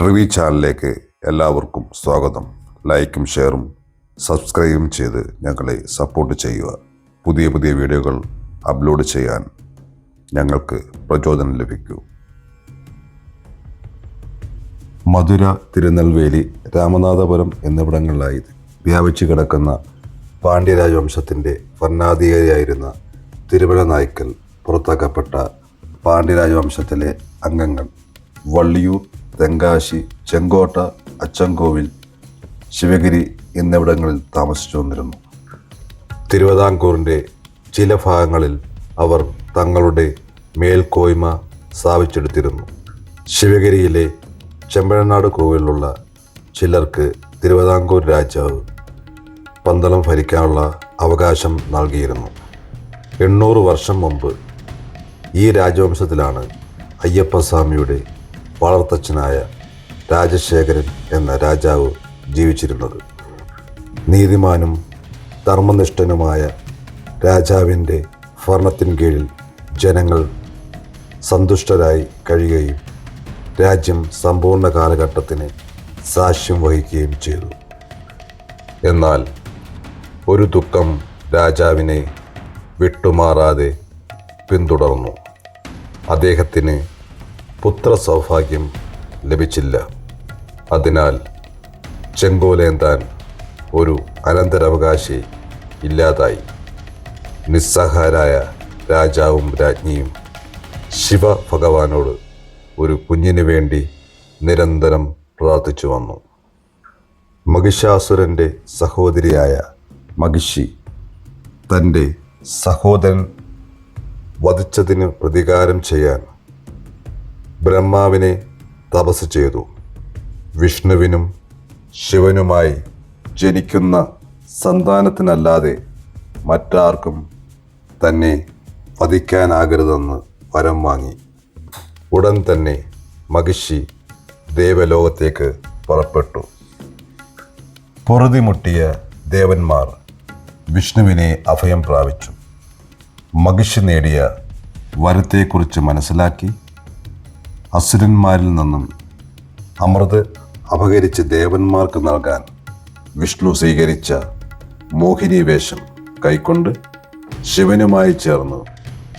ട്രിവി ചാനലിലേക്ക് എല്ലാവർക്കും സ്വാഗതം. ലൈക്കും ഷെയറും സബ്സ്ക്രൈബും ചെയ്ത് ഞങ്ങളെ സപ്പോർട്ട് ചെയ്യുക. പുതിയ പുതിയ വീഡിയോകൾ അപ്ലോഡ് ചെയ്യാൻ ഞങ്ങൾക്ക് പ്രചോദനം ലഭിക്കൂ. മധുര തിരുനെൽവേലി രാമനാഥപുരം എന്നിവിടങ്ങളിലായി വ്യാപിച്ചു കിടക്കുന്ന പാണ്ഡ്യരാജവംശത്തിന്റെ ഭരണാധികാരിയായിരുന്ന തിരുമല നായ്ക്കൽ പുറത്താക്കപ്പെട്ട പാണ്ഡ്യരാജവംശത്തിലെ അംഗങ്ങൾ വള്ളിയൂർ തെങ്കാശി ചെങ്കോട്ട അച്ചൻകോവിൽ ശിവഗിരി എന്നിവിടങ്ങളിൽ താമസിച്ചു വന്നിരുന്നു. തിരുവിതാംകൂറിന്റെ ചില ഭാഗങ്ങളിൽ അവർ തങ്ങളുടെ മേൽക്കോയ്മ സ്ഥാപിച്ചെടുത്തിരുന്നു. ശിവഗിരിയിലെ ചെമ്പഴനാട് കോവിലുള്ള ചിലർക്ക് തിരുവിതാംകൂർ രാജാവ് പന്തളം ഭരിക്കാനുള്ള അവകാശം നൽകിയിരുന്നു. എണ്ണൂറ് വർഷം മുമ്പ് ഈ രാജവംശത്തിലാണ് അയ്യപ്പസ്വാമിയുടെ വളർത്തച്ഛനായ രാജശേഖരൻ എന്ന രാജാവ് ജീവിച്ചിരുന്നത്. നീതിമാനും ധർമ്മനിഷ്ഠനുമായ രാജാവിന്റെ ഭരണത്തിൻ കീഴിൽ ജനങ്ങൾ സന്തുഷ്ടരായി കഴിയുകയും രാജ്യം സമ്പൂർണ കാലഘട്ടത്തിന് സാക്ഷ്യം വഹിക്കുകയും ചെയ്തു. എന്നാൽ ഒരു ദുഃഖം രാജാവിനെ വിട്ടുമാറാതെ പിന്തുടർന്നു. അദ്ദേഹത്തിന് പുത്ര സൗഭാഗ്യം ലഭിച്ചില്ല. അതിനാൽ ചെങ്കോലേന്താൻ ഒരു അനന്തരാവകാശി ഇല്ലാതായി. നിസ്സഹായരായ രാജാവും രാജ്ഞിയും ശിവ ഭഗവാനോട് ഒരു കുഞ്ഞിനു വേണ്ടി നിരന്തരം പ്രാർത്ഥിച്ചു വന്നു. മഹിഷാസുരന്റെ സഹോദരിയായ മഹിഷി തന്റെ സഹോദരൻ വധിച്ചതിന് പ്രതികാരം ചെയ്യാൻ ബ്രഹ്മാവിനെ തപസ് ചെയ്തു. വിഷ്ണുവിനും ശിവനുമായി ജനിക്കുന്ന സന്താനത്തിനല്ലാതെ മറ്റാർക്കും തന്നെ വധിക്കാനാകരുതെന്ന് വരം വാങ്ങി. ഉടൻ തന്നെ മഹിഷി ദേവലോകത്തേക്ക് പുറപ്പെട്ടു. പൊറുതിമുട്ടിയ ദേവന്മാർ വിഷ്ണുവിനെ അഭയം പ്രാപിച്ചു. മഹിഷി നേടിയ വരത്തെക്കുറിച്ച് മനസ്സിലാക്കി അസുരന്മാരിൽ നിന്നും അമൃത് അപകരിച്ച് ദേവന്മാർക്ക് നൽകാൻ വിഷ്ണു സ്വീകരിച്ച മോഹിനി വേഷം കൈക്കൊണ്ട് ശിവനുമായി ചേർന്ന്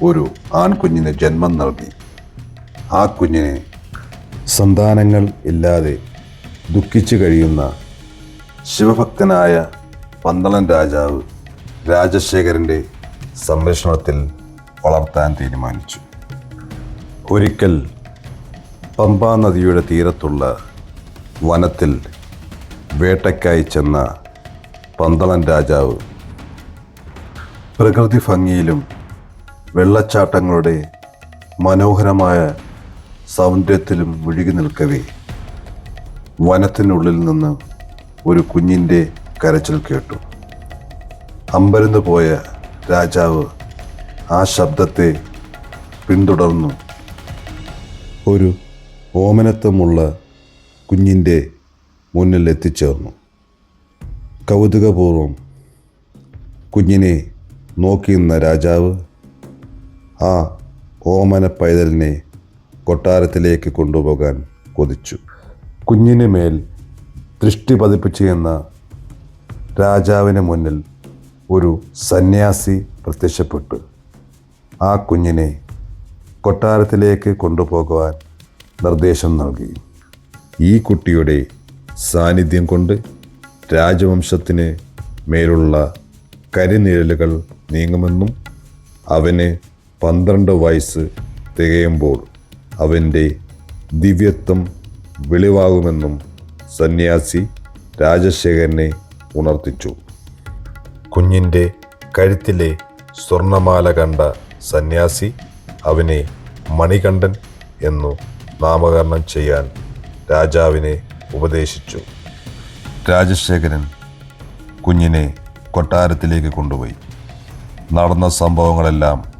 ഒരു ആൺകുഞ്ഞിന് ജന്മം നൽകി. ആ കുഞ്ഞിനെ സന്താനങ്ങൾ ഇല്ലാതെ ദുഃഖിച്ചു കഴിയുന്ന ശിവഭക്തനായ പന്തളൻ രാജാവ് രാജശേഖരന്റെ സംരക്ഷണത്തിൽ വളർത്താൻ തീരുമാനിച്ചു. ഒരിക്കൽ പമ്പാ നദിയുടെ തീരത്തുള്ള വനത്തിൽ വേട്ടയ്ക്കായി ചെന്ന പന്തളൻ രാജാവ് പ്രകൃതി ഭംഗിയിലും വെള്ളച്ചാട്ടങ്ങളുടെ മനോഹരമായ സൗന്ദര്യത്തിലും മുഴുകി നിൽക്കവേ. വനത്തിനുള്ളിൽ നിന്ന് ഒരു കുഞ്ഞിന്റെ കരച്ചിൽ കേട്ടു. അമ്പരന്ന് പോയ രാജാവ് ആ ശബ്ദത്തെ പിന്തുടർന്നു. ഒരു ഓമനത്വമുള്ള കുഞ്ഞിന്റെ മുന്നിൽ എത്തിച്ചേർന്നു. കൗതുകപൂർവം കുഞ്ഞിനെ നോക്കി നിന്ന രാജാവ് ആ ഓമന പൈതലിനെ കൊട്ടാരത്തിലേക്ക് കൊണ്ടുപോകാൻ കൊതിച്ചു. കുഞ്ഞിന് മേൽ ദൃഷ്ടി പതിപ്പിച്ച് എന്ന രാജാവിന് മുന്നിൽ ഒരു സന്യാസി പ്രത്യക്ഷപ്പെട്ടു. ആ കുഞ്ഞിനെ കൊട്ടാരത്തിലേക്ക് കൊണ്ടുപോകുവാൻ നിർദ്ദേശം നൽകി. ഈ കുട്ടിയുടെ സാന്നിധ്യം കൊണ്ട് രാജവംശത്തിന് മേലുള്ള കരിനിഴലുകൾ നീങ്ങുമെന്നും അവന് പന്ത്രണ്ട് വയസ്സ് തികയുമ്പോൾ അവന്റെ ദിവ്യത്വം വെളിവാകുമെന്നും സന്യാസി രാജശേഖരനെ ഉണർത്തിച്ചു. കുഞ്ഞിന്റെ കഴുത്തിലെ സ്വർണമാല കണ്ട സന്യാസി അവനെ മണികണ്ഠൻ എന്നു നാമകരണം ചെയ്യാൻ രാജാവിനെ ഉപദേശിച്ചു. രാജശേഖരൻ കുഞ്ഞിനെ കൊട്ടാരത്തിലേക്ക് കൊണ്ടുപോയി. നടന്ന സംഭവങ്ങളെല്ലാം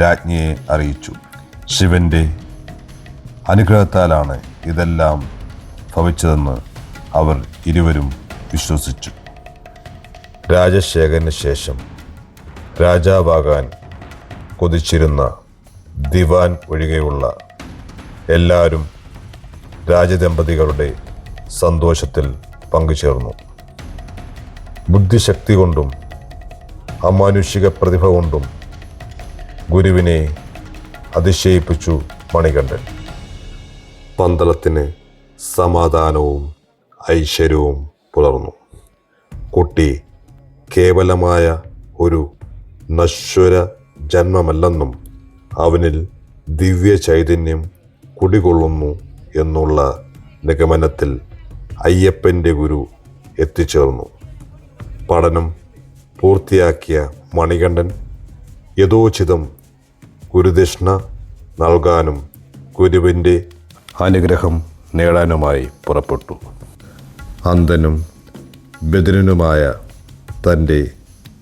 രാജ്ഞിയെ അറിയിച്ചു. ശിവന്റെ അനുഗ്രഹത്താലാണ് ഇതെല്ലാം ഭവിച്ചതെന്ന് അവർ ഇരുവരും വിശ്വസിച്ചു. രാജശേഖരന് ശേഷം രാജാവാകാൻ കൊതിച്ചിരുന്ന ദിവാൻ ഒഴികെയുള്ള എല്ലാവരും രാജദമ്പതികളുടെ സന്തോഷത്തിൽ പങ്കുചേർന്നു. ബുദ്ധിശക്തി കൊണ്ടും അമാനുഷിക പ്രതിഭ കൊണ്ടും ഗുരുവിനെ അതിശയിപ്പിച്ചു മണികണ്ഠൻ. പന്തളത്തിന് സമാധാനവും ഐശ്വര്യവും പുലർന്നു. കുട്ടി കേവലമായ ഒരു നശ്വര ജന്മമല്ലെന്നും അവനിൽ ദിവ്യ ചൈതന്യം കുടികൊള്ളുന്നു എന്നുള്ള നിഗമനത്തിൽ അയ്യപ്പന്റെ ഗുരു എത്തിച്ചേർന്നു. പഠനം പൂർത്തിയാക്കിയ മണികണ്ഠൻ യഥോചിതം ഗുരുദക്ഷിണ നൽകാനും ഗുരുവിന്റെ അനുഗ്രഹം നേടാനുമായി പുറപ്പെട്ടു. അന്തനും ബദിരനുമായ തന്റെ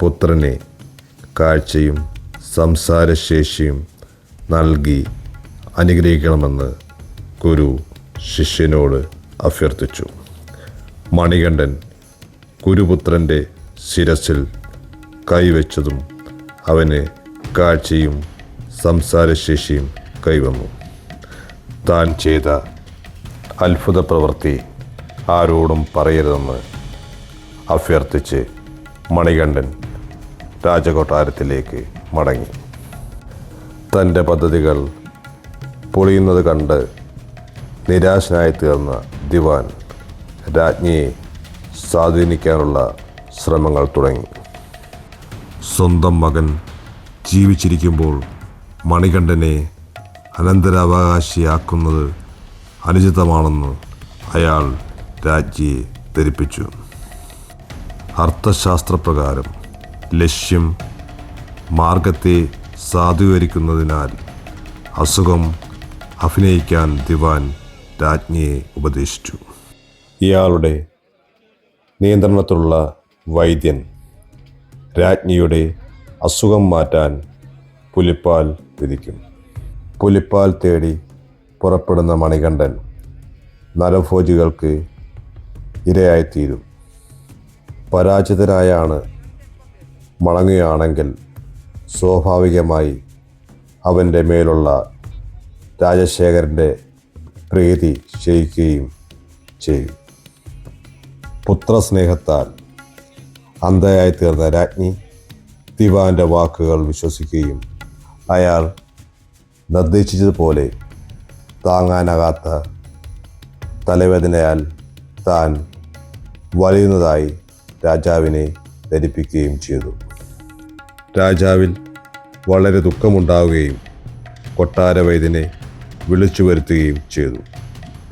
പുത്രനെ കാഴ്ചയും സംസാരശേഷിയും നൽകി അനുഗ്രഹിക്കണമെന്ന് ഗുരു ശിഷ്യനോട് അഭ്യർത്ഥിച്ചു. മണികണ്ഠൻ ഗുരുപുത്രന്റെ ശിരസിൽ കൈവച്ചതും അവന് കാഴ്ചയും സംസാരശേഷിയും കൈവന്നു. താൻ ചെയ്ത അത്ഭുത പ്രവൃത്തി ആരോടും പറയരുതെന്ന് അഭ്യർത്ഥിച്ച് മണികണ്ഠൻ രാജകൊട്ടാരത്തിലേക്ക് മടങ്ങി. തന്റെ പദ്ധതികൾ പൊളിയുന്നത് കണ്ട് നിരാശനായി തീർന്ന ദിവാൻ രാജ്ഞിയെ സ്വാധീനിക്കാനുള്ള ശ്രമങ്ങൾ തുടങ്ങി. സ്വന്തം മകൻ ജീവിച്ചിരിക്കുമ്പോൾ മണികണ്ഠനെ അനന്തരാവകാശിയാക്കുന്നത് അനുചിതമാണെന്ന് അയാൾ രാജ്ഞിയെ ധരിപ്പിച്ചു. അർത്ഥശാസ്ത്രപ്രകാരം ലക്ഷ്യം മാർഗത്തെ സാധൂകരിക്കുന്നതിനാൽ അസുഖം അഭിനയിക്കാൻ ദിവാൻ രാജ്ഞിയെ ഉപദേശിച്ചു. ഇയാളുടെ നിയന്ത്രണത്തിലുള്ള വൈദ്യൻ രാജ്ഞിയുടെ അസുഖം മാറ്റാൻ പുലിപ്പാൽ വിധിക്കും. പുലിപ്പാൽ തേടി പുറപ്പെടുന്ന മണികണ്ഠൻ നരഭോജികൾക്ക് ഇരയായിത്തീരും. പരാജിതനായാണ് മടങ്ങുകയാണെങ്കിൽ സ്വാഭാവികമായി അവന്റെ മേലുള്ള രാജശേഖരന്റെ പ്രീതി ക്ഷയിക്കുകയും ചെയ്യും പുത്രസ്നേഹത്താൽ അന്ധയായി തീർന്ന രാജ്ഞി ദിവാന്റെ വാക്കുകൾ വിശ്വസിക്കുകയും അയാൾ നിർദ്ദേശിച്ചതുപോലെ താങ്ങാനാകാത്ത തലവേദനയാൽ താൻ വലയുന്നതായി രാജാവിനെ ധരിപ്പിക്കുകയും ചെയ്തു. രാജാവിൽ വളരെ ദുഃഖമുണ്ടാവുകയും കൊട്ടാരവൈദ്യനെ വിളിച്ചു വരുത്തുകയും ചെയ്തു.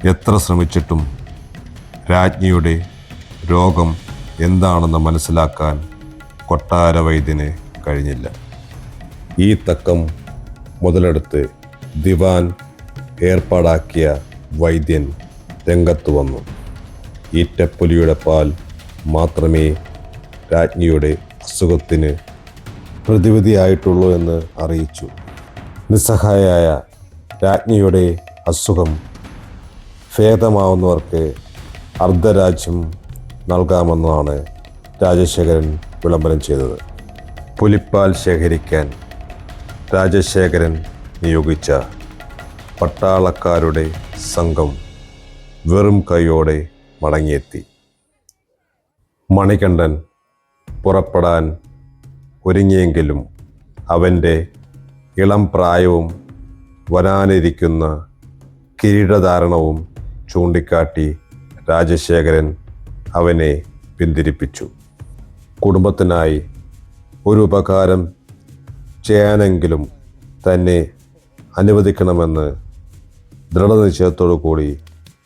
എത്ര ശ്രമിച്ചിട്ടും രാജ്ഞിയുടെ രോഗം എന്താണെന്ന് മനസ്സിലാക്കാൻ കൊട്ടാര വൈദ്യന് കഴിഞ്ഞില്ല. ഈ തക്കം മുതലെടുത്ത് ദിവാൻ ഏർപ്പാടാക്കിയ വൈദ്യൻ രംഗത്ത് വന്നു. ഈറ്റപ്പുലിയുടെ പാൽ മാത്രമേ രാജ്ഞിയുടെ അസുഖത്തിന് പ്രതിവിധിയായിട്ടുള്ളൂ എന്ന് അറിയിച്ചു. നിസ്സഹായയായ രാജ്ഞിയുടെ അസുഖം ഭേദമാവുന്നവർക്ക് അർദ്ധരാജ്യം നൽകാമെന്നാണ് രാജശേഖരൻ വിളംബരം ചെയ്തത്. പുലിപ്പാൽ ശേഖരിക്കാൻ രാജശേഖരൻ നിയോഗിച്ച പട്ടാളക്കാരുടെ സംഘം വെറും കൈയോടെ മടങ്ങിയെത്തി. മണികണ്ഠൻ പുറപ്പെടാൻ ഒരുങ്ങിയെങ്കിലും അവന്റെ ഇളം പ്രായവും വരാനിരിക്കുന്ന കിരീടധാരണവും ചൂണ്ടിക്കാട്ടി രാജശേഖരൻ അവനെ പിന്തിരിപ്പിച്ചു. കുടുംബത്തിനായി ഒരു ഉപകാരം ചെയ്യാനെങ്കിലും തന്നെ അനുവദിക്കണമെന്ന് ദൃഢനിശ്ചയത്തോടു കൂടി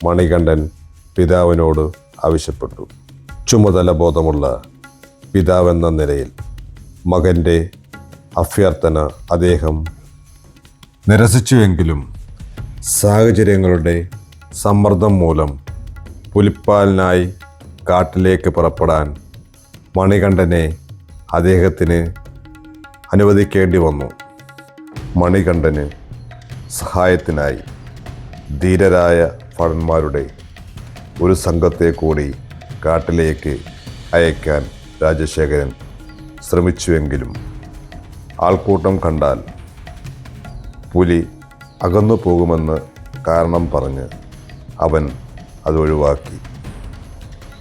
മണികണ്ഠൻ പിതാവിനോട് ആവശ്യപ്പെട്ടു. ചുമതല ബോധമുള്ള പിതാവെന്ന നിലയിൽ മകന്റെ അഭ്യർത്ഥന അദ്ദേഹം നിരസിച്ചുവെങ്കിലും സാഹചര്യങ്ങളുടെ സമ്മർദ്ദം മൂലം പുലിപ്പാലിനായി കാട്ടിലേക്ക് പുറപ്പെടാൻ മണികണ്ഠനെ അദ്ദേഹത്തിന് അനുവദിക്കേണ്ടി വന്നു. മണികണ്ഠന് സഹായത്തിനായി ധീരരായ ഭടന്മാരുടെ ഒരു സംഘത്തെ കൂടി കാട്ടിലേക്ക് അയക്കാൻ രാജശേഖരൻ ശ്രമിച്ചുവെങ്കിലും ആൾക്കൂട്ടം കണ്ടാൽ പുലി അകന്നു പോകുമെന്ന് കാരണം പറഞ്ഞ് അവൻ അത് ഒഴിവാക്കി.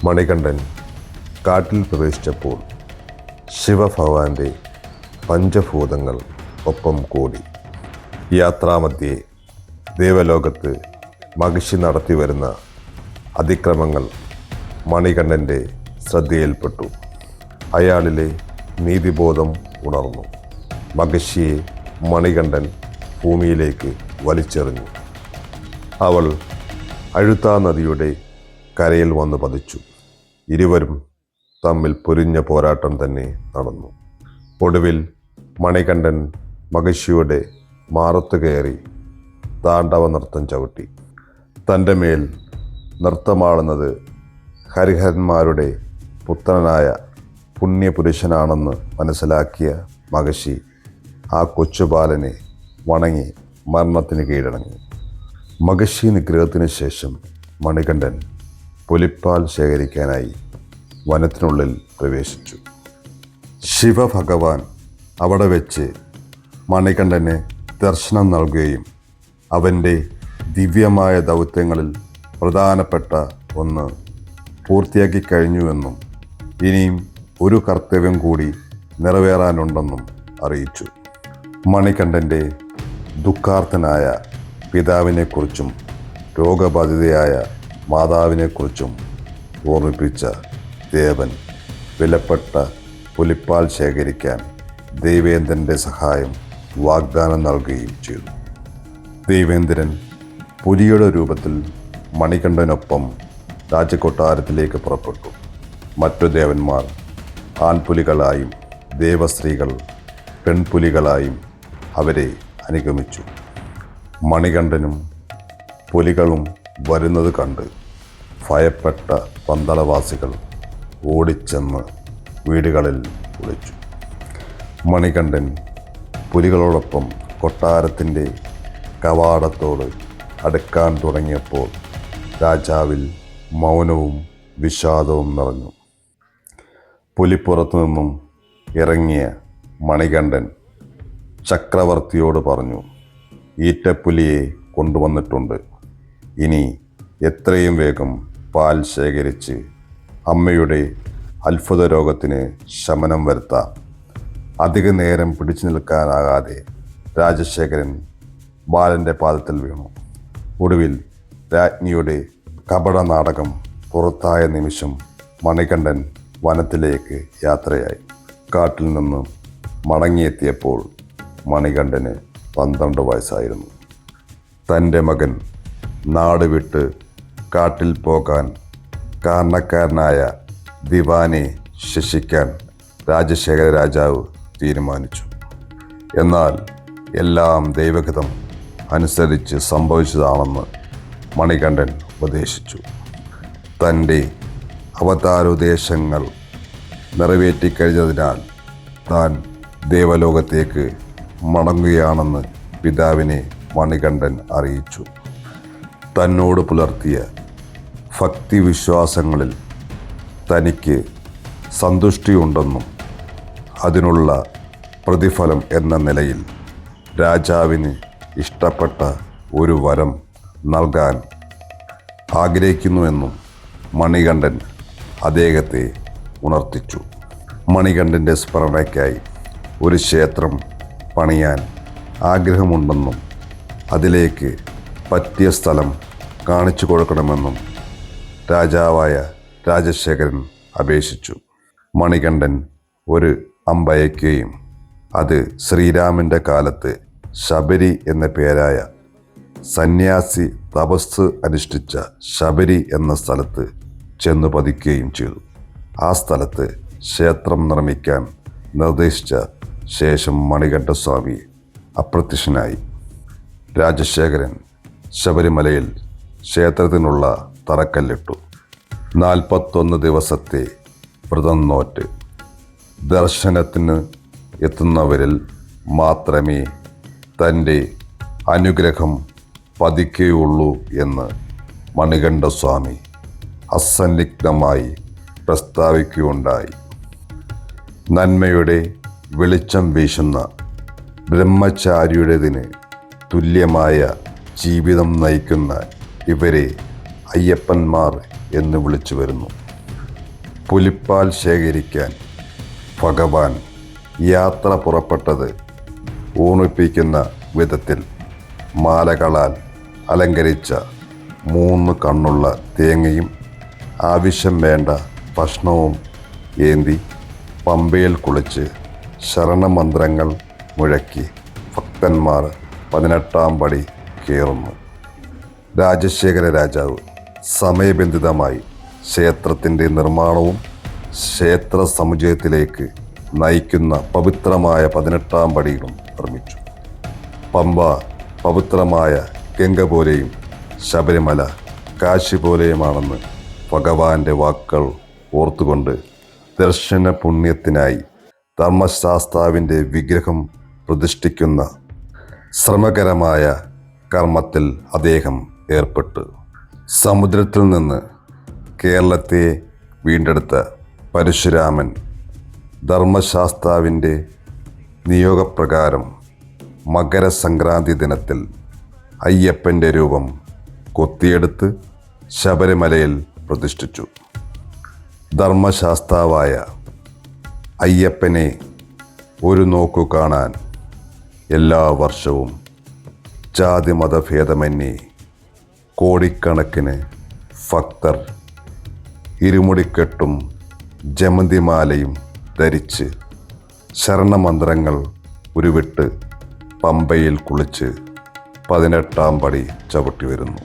മണികണ്ഠൻ കാട്ടിൽ പ്രവേശിച്ചപ്പോൾ ശിവഭഗവാന്റെ പഞ്ചഭൂതങ്ങൾ ഒപ്പം കൂടി. യാത്രാമധ്യേ ദേവലോകത്ത് മഹിഷി നടത്തി വരുന്ന അതിക്രമങ്ങൾ മണികണ്ഠന്റെ ശ്രദ്ധയിൽപ്പെട്ടു. അയാളിലെ നീതിബോധം ഉണർന്നു. മഹിഷിയെ മണികണ്ഠൻ ഭൂമിയിലേക്ക് വലിച്ചെറിഞ്ഞു. അവൾ അഴുത്താ നദിയുടെ കരയിൽ വന്ന് പതിച്ചു. ഇരുവരും തമ്മിൽ പൊരിഞ്ഞ പോരാട്ടം തന്നെ നടന്നു. ഒടുവിൽ മണികണ്ഠൻ മഹിഷിയുടെ മാറത്ത് കയറി താണ്ഡവ നൃത്തം ചവിട്ടി. തന്റെ മേൽ നൃത്തമാടുന്നത് ഹരിഹരന്മാരുടെ പുത്രനായ പുണ്യപുരുഷനാണെന്ന് മനസ്സിലാക്കിയ മഹർഷി ആ കൊച്ചുബാലനെ വണങ്ങി മരണത്തിന് കീഴടങ്ങി. മകശി നിഗ്രഹത്തിന് ശേഷം മണികണ്ഠൻ പുലിപ്പാൽ ശേഖരിക്കാനായി വനത്തിനുള്ളിൽ പ്രവേശിച്ചു. ശിവഭഗവാൻ അവിടെ വെച്ച് മണികണ്ഠന് ദർശനം നൽകുകയും അവന്റെ ദിവ്യമായ ദൗത്യങ്ങളിൽ പ്രധാനപ്പെട്ട ഒന്ന് പൂർത്തിയാക്കി കഴിഞ്ഞുവെന്നും ഇനിയും ഒരു കർത്തവ്യം കൂടി നിറവേറാനുണ്ടെന്നും അറിയിച്ചു. മണികണ്ഠന്റെ ദുഃഖാർത്ഥനായ പിതാവിനെക്കുറിച്ചും രോഗബാധിതയായ മാതാവിനെക്കുറിച്ചും ഓർമ്മിപ്പിച്ച ദേവൻ വിലപ്പെട്ട പുലിപ്പാൽ ശേഖരിക്കാൻ ദേവേന്ദ്രന്റെ സഹായം വാഗ്ദാനം നൽകുകയും ചെയ്തു. ദേവേന്ദ്രൻ പുലിയുടെ രൂപത്തിൽ മണികണ്ഠനൊപ്പം രാജകൊട്ടാരത്തിലേക്ക് പുറപ്പെട്ടു. മറ്റു ദേവന്മാർ ആൺപുലികളായും ദേവസ്ത്രീകൾ പെൺപുലികളായും അവരെ അനുഗമിച്ചു. മണികണ്ഠനും പുലികളും വരുന്നത് കണ്ട് ഭയപ്പെട്ട പന്തളവാസികൾ ഓടിച്ചെന്ന് വീടുകളിൽ ഒളിച്ചു. മണികണ്ഠൻ പുലികളോടൊപ്പം കൊട്ടാരത്തിന്റെ കവാടത്തോട് അടുക്കാൻ തുടങ്ങിയപ്പോൾ രാജാവിൽ മൗനവും വിഷാദവും നിറഞ്ഞു. പുലിപ്പുറത്തു നിന്നും ഇറങ്ങിയ മണികണ്ഠൻ ചക്രവർത്തിയോട് പറഞ്ഞു ഈറ്റപ്പുലിയെ കൊണ്ടുവന്നിട്ടുണ്ട്. ഇനി എത്രയും വേഗം പാൽ ശേഖരിച്ച് അമ്മയുടെ അത്ഭുത രോഗത്തിന് ശമനം വരുത്താം. അധിക നേരം പിടിച്ചു നിൽക്കാനാകാതെ രാജശേഖരൻ ബാലന്റെ പാദത്തിൽ വീണു. ഒടുവിൽ രാജ്ഞിയുടെ കപട നാടകം പുറത്തായ നിമിഷം മണികണ്ഠൻ വനത്തിലേക്ക് യാത്രയായി. കാട്ടിൽ നിന്നും മടങ്ങിയെത്തിയപ്പോൾ മണികണ്ഠന് പന്ത്രണ്ട് വയസ്സായിരുന്നു. തന്റെ മകൻ നാട് വിട്ട് കാട്ടിൽ പോകാൻ കാരണക്കാരനായ ദിവാനെ ശിക്ഷിക്കാൻ രാജശേഖര രാജാവ് തീരുമാനിച്ചു. എന്നാൽ എല്ലാം ദൈവഗതം അനുസരിച്ച് സംഭവിച്ചതാണെന്ന് മണികണ്ഠൻ ഉപദേശിച്ചു. തന്റെ അവതാരോദ്ദേശങ്ങൾ നിറവേറ്റിക്കഴിഞ്ഞതിനാൽ താൻ ദേവലോകത്തേക്ക് മടങ്ങുകയാണെന്ന് പിതാവിനെ മണികണ്ഠൻ അറിയിച്ചു. തന്നോട് പുലർത്തിയ ഭക്തിവിശ്വാസങ്ങളിൽ തനിക്ക് സന്തുഷ്ടിയുണ്ടെന്നും അതിനുള്ള പ്രതിഫലം എന്ന നിലയിൽ രാജാവിന് ഇഷ്ടപ്പെട്ട ഒരു വരം നൽകാൻ ആഗ്രഹിക്കുന്നുവെന്നും മണികണ്ഠൻ അദ്ദേഹത്തെ ഉണർത്തിച്ചു. മണികണ്ഠന്റെ സ്മരണയ്ക്കായി ഒരു ക്ഷേത്രം പണിയാൻ ആഗ്രഹമുണ്ടെന്നും അതിലേക്ക് പറ്റിയ സ്ഥലം കാണിച്ചു കൊടുക്കണമെന്നും രാജാവായ രാജശേഖരൻ അപേക്ഷിച്ചു. മണികണ്ഠൻ ഒരു അമ്പയക്കുകയും അത് ശ്രീരാമന്റെ കാലത്ത് ശബരി എന്ന പേരായ സന്യാസി തപസ് അനുഷ്ഠിച്ച ശബരി എന്ന സ്ഥലത്ത് ചെന്നു പതിക്കുകയും ചെയ്തു. ആ സ്ഥലത്ത് ക്ഷേത്രം നിർമ്മിക്കാൻ നിർദ്ദേശിച്ച ശേഷം മണികണ്ഠസ്വാമി അപ്രത്യക്ഷനായി. രാജശേഖരൻ ശബരിമലയിൽ ക്ഷേത്രത്തിനുള്ള തറക്കല്ലിട്ടു. നാൽപ്പത്തൊന്ന് ദിവസത്തെ വ്രതം നോറ്റ് ദർശനത്തിന് എത്തുന്നവരിൽ മാത്രമേ തന്റെ അനുഗ്രഹം പതിക്കുകയുള്ളൂ എന്ന് മണികണ്ഠസ്വാമി അസന്നിഗ്ധമായി പ്രസ്താവിക്കുകയുണ്ടായി. നന്മയുടെ വെളിച്ചം വീശുന്ന ബ്രഹ്മചാരിയുടേതിന് തുല്യമായ ജീവിതം നയിക്കുന്ന ഇവരെ അയ്യപ്പന്മാർ എന്ന് വിളിച്ചു വരുന്നു. പുലിപ്പാൽ ശേഖരിക്കാൻ ഭഗവാൻ യാത്ര പുറപ്പെട്ടത് ഊണിപ്പിക്കുന്ന വിധത്തിൽ മാലകളാൽ അലങ്കരിച്ച മൂന്ന് കണ്ണുള്ള തേങ്ങയും ആവശ്യം വേണ്ട ഭക്ഷണവും ഏന്തി പമ്പയിൽ കുളിച്ച് ശരണമന്ത്രങ്ങൾ മുഴക്കി ഭക്തന്മാർ പതിനെട്ടാം പടി കയറുന്നു. രാജശേഖര രാജാവ് സമയബന്ധിതമായി ക്ഷേത്രത്തിന്റെ നിർമ്മാണവും ക്ഷേത്ര സമുച്ചയത്തിലേക്ക് നയിക്കുന്ന പവിത്രമായ പതിനെട്ടാം പടികളും നിർമ്മിച്ചു. പമ്പ പവിത്രമായ ഗംഗ പോലെയും ശബരിമല കാശി പോലെയുമാണെന്ന് ഭഗവാന്റെ വാക്കുകൾ ഓർത്തുകൊണ്ട് ദർശന പുണ്യത്തിനായി ധർമ്മശാസ്താവിന്റെ വിഗ്രഹം പ്രതിഷ്ഠിക്കുന്ന ശ്രമകരമായ കർമ്മത്തിൽ അദ്ദേഹം ഏർപ്പെട്ടു. സമുദ്രത്തിൽ നിന്ന് കേരളത്തെ വീണ്ടെടുത്ത പരശുരാമൻ ധർമ്മശാസ്താവിന്റെ നിയോഗപ്രകാരം മകരസംക്രാന്തി ദിനത്തിൽ അയ്യപ്പന്റെ രൂപം കൊത്തിയെടുത്ത് ശബരിമലയിൽ പ്രതിഷ്ഠിച്ചു. ധർമ്മശാസ്താവായ അയ്യപ്പനെ ഒരു നോക്കു കാണാൻ എല്ലാ വർഷവും ജാതിമതഭേദമന്യേ കോടിക്കണക്കിന് ഭക്തർ ഇരുമുടിക്കെട്ടും ജമന്തിമാലയും ധരിച്ച് ശരണമന്ത്രങ്ങൾ ഉരുവിട്ട് പമ്പയിൽ കുളിച്ച് പതിനെട്ടാം പടി ചവിട്ടി വരുന്നു.